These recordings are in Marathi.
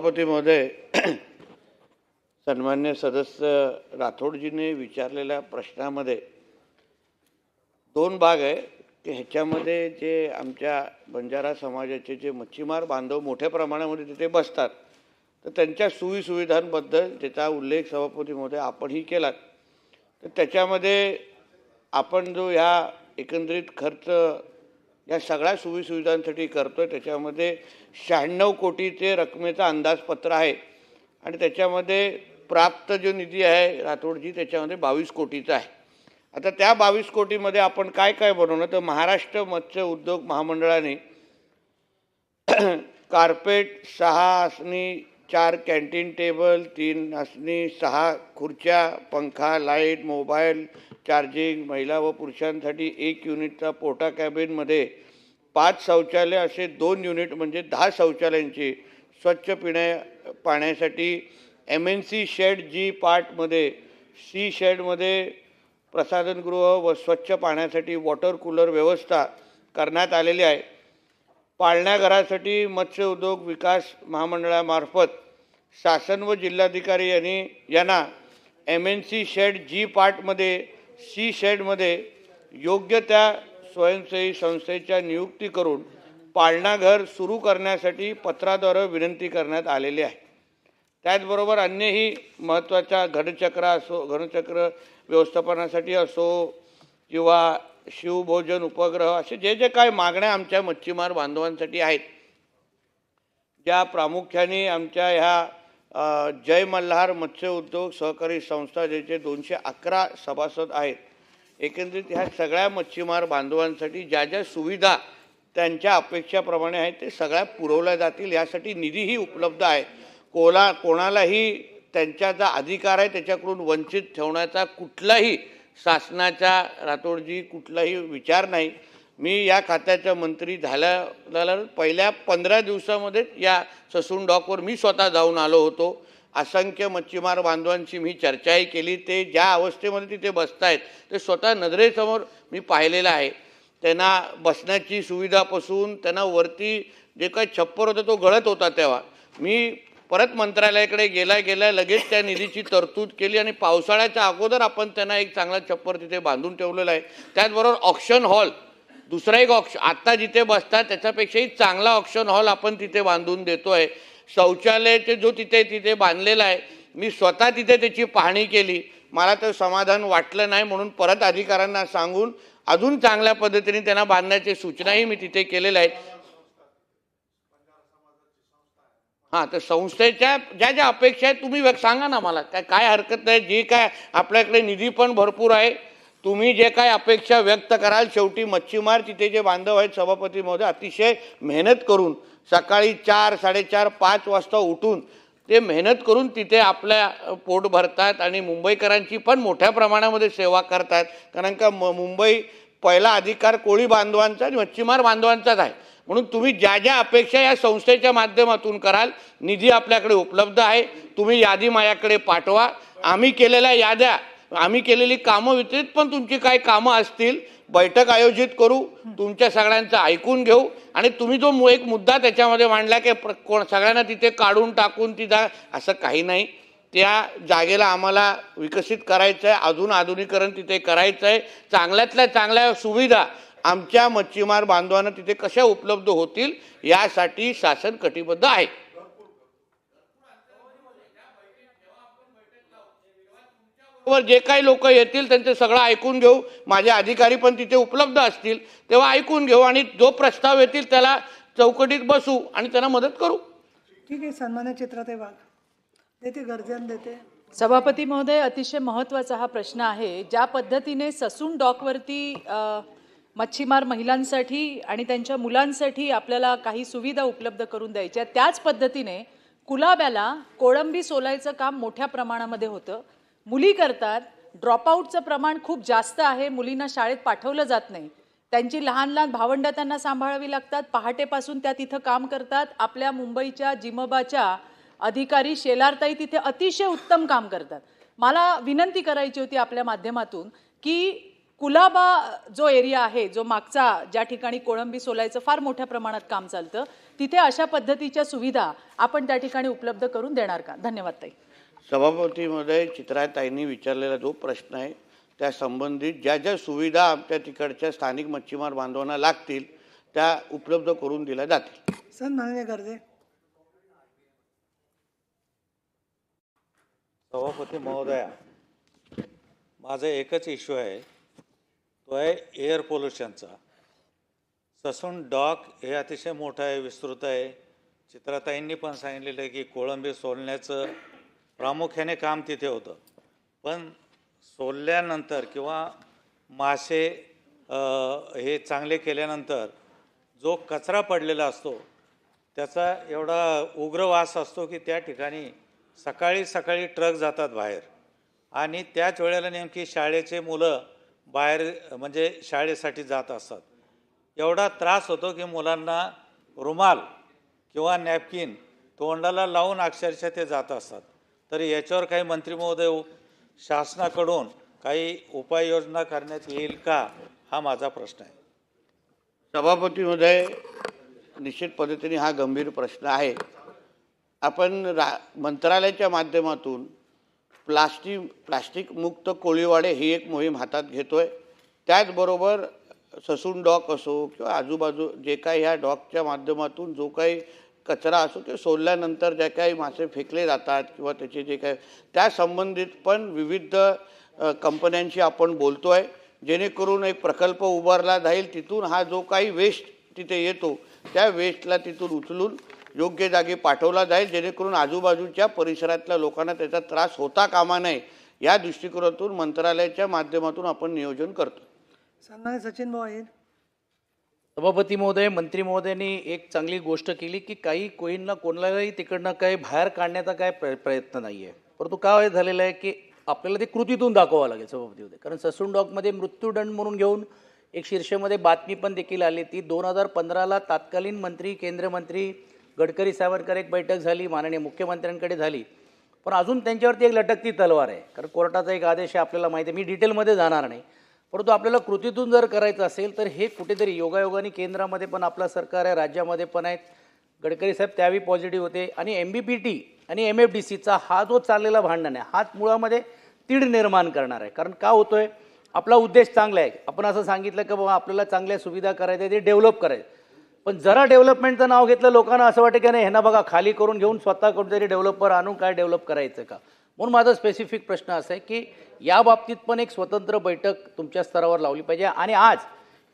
सभापती महोदय सन्मान्य सदस्य राठोडजीने विचारलेल्या प्रश्नामध्ये दोन भाग आहे की ह्याच्यामध्ये जे आमच्या बंजारा समाजाचे जे मच्छीमार बांधव मोठ्या प्रमाणामध्ये तिथे बसतात तर त्यांच्या सोयीसुविधांबद्दल त्याचा उल्लेख सभापती महोदय आपणही केलात. तर त्याच्यामध्ये आपण जो ह्या एकंदरीत खर्च या सगळ्या सुविसुविधांसाठी करतो आहे त्याच्यामध्ये शहाण्णव कोटीचे रकमेचा अंदाजपत्र आहे. आणि त्याच्यामध्ये प्राप्त जो निधी आहे राठोडजी त्याच्यामध्ये बावीस कोटीचा आहे. आता त्या बावीस कोटीमध्ये आपण काय काय बनवलं तर महाराष्ट्र मत्स्य उद्योग महामंडळाने कार्पेट सहा आसनी चार कॅन्टीन टेबल तीन आसनी सहा खुर्च्या पंखा लाइट मोबाईल चार्जिंग महिला व पुरुषांसाठी एक युनिटचा पोटा कॅबिनमध्ये पाच शौचालय असे दोन युनिट म्हणजे दहा शौचालयांची स्वच्छ पिण्या पाण्यासाठी M N C shed G पार्टमध्ये सी शेडमध्ये प्रसाधनगृह व स्वच्छ पाण्यासाठी वॉटर कूलर व्यवस्था करण्यात आलेली आहे. पाळण्याघरासाठी मत्स्य उद्योग विकास महामंडळामार्फत शासन व जिल्हाधिकारी यांनी यांना M N C shed G पार्टमध्ये सी शेडमध्ये योग्य त्या स्वयंसेवी संस्थेच्या नियुक्ती करून पाळणाघर सुरू करण्यासाठी पत्राद्वारे विनंती करण्यात आलेली आहे. त्याचबरोबर अन्यही महत्त्वाच्या घनचक्र असो घनचक्र व्यवस्थापनासाठी असो किंवा शिवभोजन उपग्रह असे जे जे काय मागण्या आमच्या मच्छीमार बांधवांसाठी आहेत ज्या प्रामुख्याने आमच्या ह्या जय मल्हार मत्स्य उद्योग सहकारी संस्था ज्याचे दोनशे अकरा सभासद आहेत एकंदरीत ह्या सगळ्या मच्छीमार बांधवांसाठी ज्या ज्या सुविधा त्यांच्या अपेक्षाप्रमाणे आहेत ते सगळ्या पुरवल्या जातील यासाठी निधीही उपलब्ध आहे. कोला कोणालाही त्यांचा जो अधिकार आहे त्याच्याकडून वंचित ठेवण्याचा कुठलाही शासनाच्या राठोडजी कुठलाही विचार नाही. मी या खात्याचा मंत्री झाल्या पहिल्या पंधरा दिवसामध्येच या ससून डॉकवर मी स्वतः जाऊन आलो होतो. असंख्य मच्छीमार बांधवांशी मी चर्चाही केली. ते ज्या अवस्थेमध्ये तिथे बसतायत ते स्वतः नजरेसमोर मी पाहिलेलं आहे. त्यांना बसण्याची सुविधापासून त्यांना वरती जे काही छप्पर होतं तो गळत होता तेव्हा. मी परत मंत्रालयाकडे गेल्या गेल्या लगेच त्या निधीची तरतूद केली आणि पावसाळ्याच्या अगोदर आपण त्यांना एक चांगला छप्पर तिथे बांधून ठेवलेला आहे. त्याचबरोबर ऑक्शन हॉल दुसरा एक ऑक्शन आत्ता जिथे बसतात त्याच्यापेक्षाही चांगला ऑक्शन हॉल आपण तिथे बांधून देतो आहे शौचालयाचे जो तिथे तिथे बांधलेला आहे मी स्वतः तिथे त्याची पाहणी केली. मला तर समाधान वाटलं नाही म्हणून परत अधिकाऱ्यांना सांगून अजून चांगल्या पद्धतीने त्यांना बांधण्याची सूचनाही मी तिथे केलेल्या आहेत. हां तर संस्थेच्या ज्या ज्या अपेक्षा आहेत तुम्ही सांगा ना मला. काय काय हरकत नाही जे काय आपल्याकडे निधी पण भरपूर आहे. तुम्ही जे काय अपेक्षा व्यक्त कराल शेवटी मच्छीमार तिथे जे बांधव आहेत सभापती महोदय अतिशय मेहनत करून सकाळी चार साडेचार पाच वाजता उठून ते मेहनत करून तिथे आपल्या पोट भरतात आणि मुंबईकरांची पण मोठ्या प्रमाणामध्ये सेवा करतात कारण का म मुंबई पहिला अधिकार कोळी बांधवांचा आणि मच्छीमार बांधवांचाच आहे. म्हणून तुम्ही ज्या ज्या अपेक्षा या संस्थेच्या माध्यमातून कराल निधी आपल्याकडे उपलब्ध आहे तुम्ही यादी माझ्याकडे पाठवा. आम्ही केलेल्या याद्या आम्ही केलेली कामं वितरित पण तुमची काही कामं असतील बैठक आयोजित करू तुमच्या सगळ्यांचं ऐकून घेऊ. आणि तुम्ही जो एक मुद्दा त्याच्यामध्ये मांडला की प्र- कोण सगळ्यांना तिथे काढून टाकून तिथं असं काही नाही. त्या जागेला आम्हाला विकसित करायचं आहे अजून आधुनिकरण तिथे करायचं आहे चांगल्यातल्या चांगल्या सुविधा आमच्या मच्छीमार बांधवांना तिथे कशा उपलब्ध होतील यासाठी शासन कटिबद्ध आहे. वर जे काही लोक येतील त्यांचं सगळं ऐकून घेऊ. माझे अधिकारी पण तिथे उपलब्ध असतील. तेव्हा ऐकून घेऊ आणि जो प्रस्ताव येतील त्याला चौकटीत बसू आणि त्यांना मदत करू. ठीक आहे सन्मान्य चित्राताई वाघ देते गर्जन देते. सभापती महोदय अतिशय महत्त्वाचा हा प्रश्न आहे. ज्या पद्धतीने ससून डॉकवरती मच्छीमार महिलांसाठी आणि त्यांच्या मुलांसाठी आपल्याला काही सुविधा उपलब्ध करून द्यायच्या त्याच पद्धतीने कुलाब्याला कोळंबी सोलायचं काम मोठ्या प्रमाणामध्ये होतं. मुली करतात. ड्रॉपआउटचं प्रमाण खूप जास्त आहे. मुलींना शाळेत पाठवलं जात नाही. त्यांची लहान लहान भावंडं त्यांना सांभाळावी लागतात. पहाटेपासून त्या तिथं काम करतात. आपल्या मुंबईच्या जिमबाच्या अधिकारी शेलारताई तिथे अतिशय उत्तम काम करतात. मला विनंती करायची होती आपल्या माध्यमातून की कुलाबा जो एरिया आहे जो मागचा ज्या ठिकाणी कोळंबी सोलायचं फार मोठ्या प्रमाणात काम चालतं तिथे अशा पद्धतीच्या सुविधा आपण त्या ठिकाणी उपलब्ध करून देणार का? धन्यवाद ताई. सभापती महोदय चित्राताईंनी विचारलेला जो प्रश्न आहे त्या संबंधित ज्या ज्या सुविधा आमच्या तिकडच्या स्थानिक मच्छीमार बांधवांना लागतील त्या उपलब्ध करून दिल्या जातील. सन्माननीय गर्जे सभापती महोदया माझा एकच इश्यू आहे. तो आहे एअर पोल्युशनचा ससून डॉक हे अतिशय मोठं आहे विस्तृत आहे. चित्राताईंनी पण सांगितलेलं आहे की कोळंबी सोलण्याचं प्रामुख्याने काम तिथे होतं. पण सोलल्यानंतर किंवा मासे हे चांगले केल्यानंतर जो कचरा पडलेला असतो त्याचा एवढा उग्र वास असतो की त्या ठिकाणी सकाळी सकाळी ट्रक जातात बाहेर. आणि त्याच वेळेला नेमकी शाळेचे मुलं बाहेर म्हणजे शाळेसाठी जात असतात. एवढा त्रास होतो की मुलांना रुमाल किंवा नॅपकिन तोंडाला लावून अक्षरशः ते जात असतात. तर याच्यावर काही मंत्री महोदय शासनाकडून काही उपाययोजना करण्यात येईल का? हा माझा प्रश्न आहे. सभापती महोदय निश्चित पद्धतीने हा गंभीर प्रश्न आहे. आपण रा मंत्रालयाच्या माध्यमातून प्लास्टिक प्लास्टिक मुक्त कोळीवाडे ही एक मोहीम हातात घेतो आहे त्याचबरोबर ससून डॉक असो किंवा आजूबाजू जे काही ह्या डॉकच्या माध्यमातून जो काही कचरा असो ते सोडल्यानंतर ज्या काही मासे फेकले जातात किंवा त्याचे जे काही त्या संबंधित पण विविध कंपन्यांशी आपण बोलतो आहे जेणेकरून एक प्रकल्प उभारला जाईल तिथून हा जो काही वेस्ट तिथे येतो त्या वेस्टला तिथून उचलून योग्य जागी पाठवला जाईल जेणेकरून आजूबाजूच्या परिसरातल्या लोकांना त्याचा त्रास होता कामा नये या दृष्टिकोनातून मंत्रालयाच्या माध्यमातून आपण नियोजन करतो. सन्मान्य सचिन भाऊ आहेत. सभापती महोदय मंत्री महोदयांनी एक चांगली गोष्ट केली की काही कोणींना कोणालाही तिकडनं काही बाहेर काढण्याचा काय प्र प्रयत्न नाही आहे परंतु काय झालेलं आहे की आपल्याला ते कृतीतून दाखवावं लागेल सभापती महोदय. कारण ससून डॉकमध्ये मृत्यूदंड म्हणून घेऊन एक शीर्षेमध्ये बातमी पण देखील आली ती दोन हजार पंधराला तात्कालीन मंत्री केंद्रीय मंत्री गडकरी सावरकर एक बैठक झाली माननीय मुख्यमंत्र्यांकडे झाली. पण अजून त्यांच्यावरती एक लटकती तलवार आहे. कारण कोर्टाचा एक आदेश आहे आपल्याला माहिती आहे मी डिटेलमध्ये जाणार नाही. परंतु आपल्याला कृतीतून जर करायचं असेल तर हे कुठेतरी योगायोगाने केंद्रामध्ये पण आपलं सरकार आहे राज्यामध्ये पण आहेत. गडकरी साहेब त्यावेळी पॉझिटिव्ह होते. आणि एम बी पी टी आणि एम एफ डी सीचा हा जो चाललेला भांडण आहे हाच मुळामध्ये तीड निर्माण करणार आहे. कारण का होतो आहे आपला उद्देश चांगला आहे. आपण असं सांगितलं की बाबा आपल्याला चांगल्या सुविधा करायच्या ते डेव्हलप करायचं. पण जरा डेव्हलपमेंटचं नाव घेतलं लोकांना असं वाटतं की नाही ह्यांना बघा खाली करून घेऊन स्वतः कोणतरी डेव्हलपर आणून काय डेव्हलप करायचं का? म्हणून माझा स्पेसिफिक प्रश्न असा आहे की या बाबतीत पण एक स्वतंत्र बैठक तुमच्या स्तरावर लावली पाहिजे. आणि आज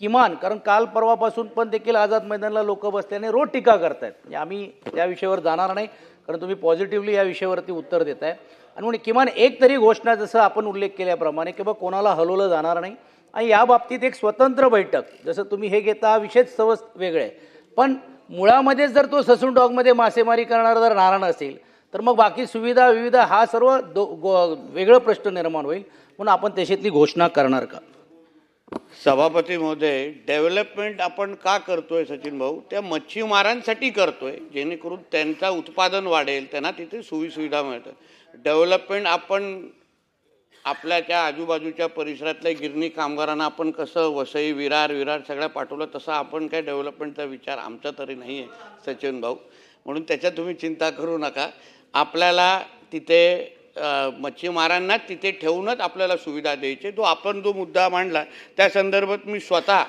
किमान कारण काल परवापासून पण देखील आझाद मैदानाला लोक बसल्याने रोज टीका करतायत. म्हणजे आम्ही त्या विषयावर जाणार नाही कारण तुम्ही पॉझिटिव्हली या विषयावरती उत्तर देत आहे आणि म्हणून किमान एक तरी घोषणा जसं आपण उल्लेख केल्याप्रमाणे की बा कोणाला हलवलं जाणार नाही आणि या बाबतीत एक स्वतंत्र बैठक. जसं तुम्ही हे घेता हा विषयच सहज वेगळे. आहे पण मुळामध्येच जर तो ससून डॉगमध्ये मासेमारी करणारा जर नारायण असेल तर मग बाकी सुविधा विविध हा सर्व दो गो वेगळं प्रश्न निर्माण होईल. म्हणून आपण त्याच्यातली घोषणा करणार का? सभापती महोदय डेव्हलपमेंट आपण का करतोय सचिन भाऊ? त्या मच्छीमारांसाठी करतोय जेणेकरून त्यांचा उत्पादन वाढेल त्यांना तिथे सोयीसुविधा मिळतात. डेव्हलपमेंट आपण आपल्या त्या आजूबाजूच्या परिसरातल्या गिरणी कामगारांना आपण कसं वसई विरार विरार सगळ्या पाठवलं तसा आपण काय डेव्हलपमेंटचा विचार आमचा तरी नाही आहे सचिन भाऊ. म्हणून त्याच्यात तुम्ही चिंता करू नका. आपल्याला तिथे मच्छीमारांना तिथे ठेवूनच आपल्याला सुविधा द्यायची. तो आपण जो मुद्दा मांडला त्या संदर्भात मी स्वतः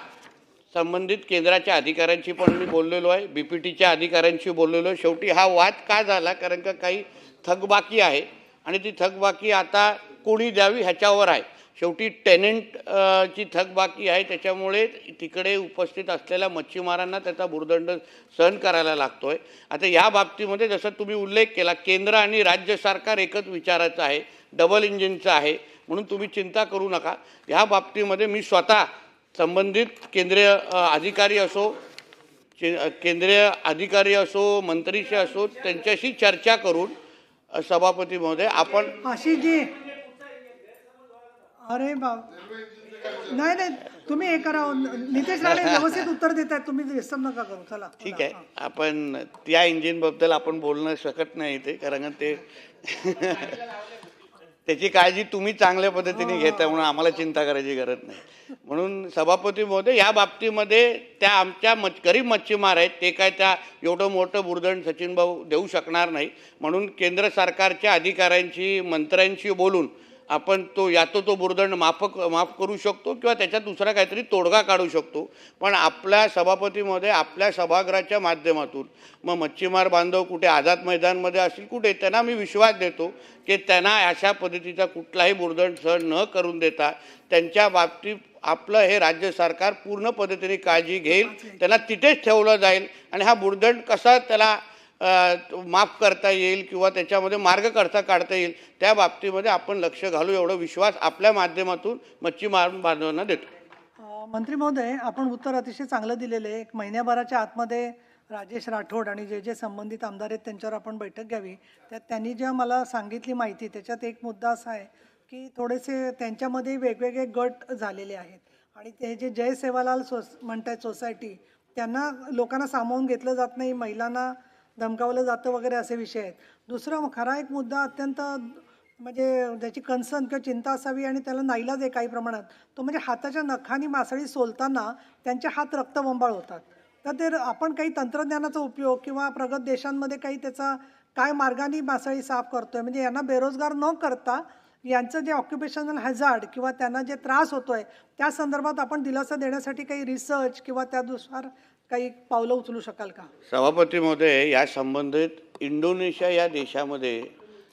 संबंधित केंद्राच्या अधिकाऱ्यांशी पण मी बोललेलो आहे बी पी टीच्या अधिकाऱ्यांशी बोललेलो आहे. शेवटी हा वाद का झाला? कारण का काही थकबाकी आहे. आणि ती थकबाकी आता कोणी द्यावी ह्याच्यावर आहे. शेवटी टेनेंट ची थकबाकी आहे त्याच्यामुळे तिकडे उपस्थित असलेल्या मच्छीमारांना त्याचा भुर्दंड सहन करायला लागतो आहे आता या बाबतीमध्ये जसं तुम्ही उल्लेख केला केंद्र आणि राज्य सरकार एकच विचाराचं आहे डबल इंजिनचं आहे म्हणून तुम्ही चिंता करू नका. ह्या बाबतीमध्ये मी स्वतः संबंधित केंद्रीय अधिकारी असो के- केंद्रीय अधिकारी असो मंत्रीशी असो त्यांच्याशी चर्चा करून सभापती महोदय आपण जी अरे बाप. नाही नाही तुम्ही हे करा. नितेश राणे व्यवस्थित उत्तर देत आहेत. तुम्ही व्यसन नका करू. चला ठीक आहे. आपण त्या इंजिनबद्दल आपण बोलणं शकत नाही ते कारण ते त्याची काळजी तुम्ही चांगल्या पद्धतीने घेता म्हणून आम्हाला चिंता करायची गरज नाही. म्हणून सभापती महोदय या बाबतीमध्ये त्या आमच्या मच गरीब मच्छीमार आहेत. ते काय त्या एवढं मोठं बुरदण सचिन भाऊ देऊ शकणार नाही. म्हणून केंद्र सरकारच्या अधिकाऱ्यांशी मंत्र्यांशी बोलून आपण तो यातो तो बुरदंड माफ माफ करू शकतो किंवा त्याच्यात दुसरा काहीतरी तोडगा काढू शकतो. पण आपल्या सभापतीमध्ये आपल्या सभागृहाच्या माध्यमातून मग मच्छीमार बांधव कुठे आझाद मैदानमध्ये असतील कुठे त्यांना मी विश्वास देतो की त्यांना अशा पद्धतीचा कुठलाही बुरदंड सहन न करून देता त्यांच्या बाबतीत आपलं हे राज्य सरकार पूर्ण पद्धतीने काळजी घेईल त्यांना तिथेच ठेवलं जाईल आणि हा बुरदंड कसा त्याला माफ करता येईल किंवा त्याच्यामध्ये मार्ग करता काढता येईल त्या बाबतीमध्ये आपण लक्ष घालू. एवढा विश्वास आपल्या माध्यमातून मच्छीमार बांधवांना देतो. मंत्री महोदय आपण उत्तर अतिशय चांगलं दिलेलं आहे. एक महिन्याभराच्या आतमध्ये राजेश राठोड आणि जे जे संबंधित आमदार आहेत त्यांच्यावर आपण बैठक घ्यावी. त्यात त्यांनी ज्या मला सांगितली माहिती त्याच्यात एक मुद्दा असा आहे की थोडेसे त्यांच्यामध्ये वेगवेगळे गट झालेले आहेत आणि ते जे जय सेवालाल सोस म्हणतायत सोसायटी त्यांना लोकांना सामावून घेतलं जात नाही महिलांना धमकावलं जातं वगैरे असे विषय आहेत. दुसरं खरा एक मुद्दा अत्यंत म्हणजे ज्याची कन्सर्न किंवा चिंता असावी आणि त्याला नाईलाज आहे काही प्रमाणात तो म्हणजे हाताच्या नखानी मासळी सोलताना त्यांचे हात रक्तबंबाळ होतात. तर ते आपण काही तंत्रज्ञानाचा उपयोग किंवा प्रगत देशांमध्ये काही त्याचा काय मार्गाने मासळी साफ करतो आहे म्हणजे यांना बेरोजगार न करता यांचं जे ऑक्युपेशनल हॅझार्ड किंवा त्यांना जे त्रास होतो आहे त्या संदर्भात आपण दिलासा देण्यासाठी काही रिसर्च किंवा त्यानुसार काही पावलं उचलू शकाल का? सभापती महोदय या संबंधित इंडोनेशिया या देशामध्ये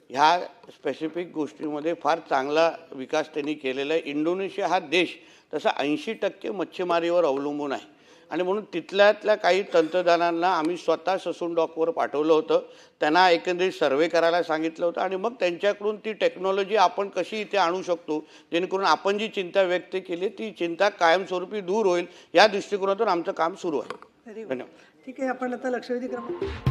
ह्या स्पेसिफिक गोष्टीमध्ये फार चांगला विकास त्यांनी केलेला आहे. इंडोनेशिया हा देश तसा ऐंशी टक्के मच्छीमारीवर अवलंबून आहे. आणि म्हणून तिथल्यातल्या काही तंत्रज्ञानांना आम्ही स्वतः ससून डॉकवर पाठवलं होतं. त्यांना एकंदरीत सर्वे करायला सांगितलं होतं आणि मग त्यांच्याकडून ती टेक्नॉलॉजी आपण कशी इथे आणू शकतो? जेणेकरून आपण जी चिंता व्यक्त केली ती चिंता कायमस्वरूपी दूर होईल. या दृष्टिकोनातून आमचं काम सुरू आहे. व्हेरी गुड ठीक आहे आपण आता लक्षवेधी क्रमांक